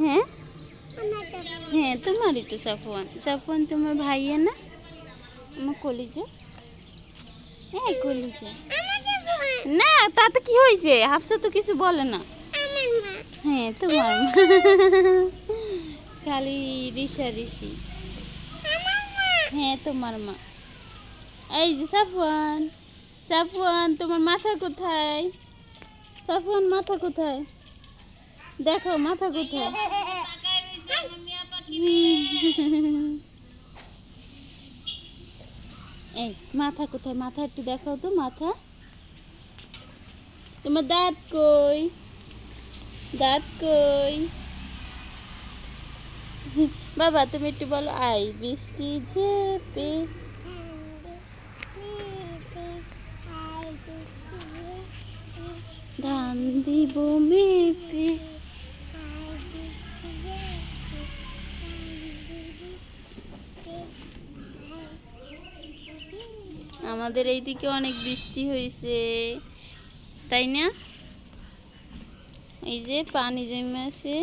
হ্যাঁ? হ্যাঁ তোমারই তো সাফওয়ান। সাফওয়ান তোমার ভাইয়া না? আমার কলিজা। হ্যাঁ কলিজা। না তাতে কি হয়েছে? হাফসা তো কিছু বলে না। হ্যাঁ তোমার খালি ঋষা ঋষি হ্যাঁ তোমার মা। এই যে সাফওয়ান। সাফওয়ান তোমার মাথা কোথায়? সাফওয়ান মাথা কোথায়? দেখো, মাথা কোথায়? এই, মাথা কোথায়? মাথা একটু দেখাও তো, মাথা। তোমার দাঁত কই? দাঁত কই? বাবা, তুমি একটু বলো, আই বৃষ্টি ঝেপে। ধান দিব মেপে। আমাদের এই দিকে অনেক বৃষ্টি হয়েছে তাই না? এই যে পানি জমে আছে।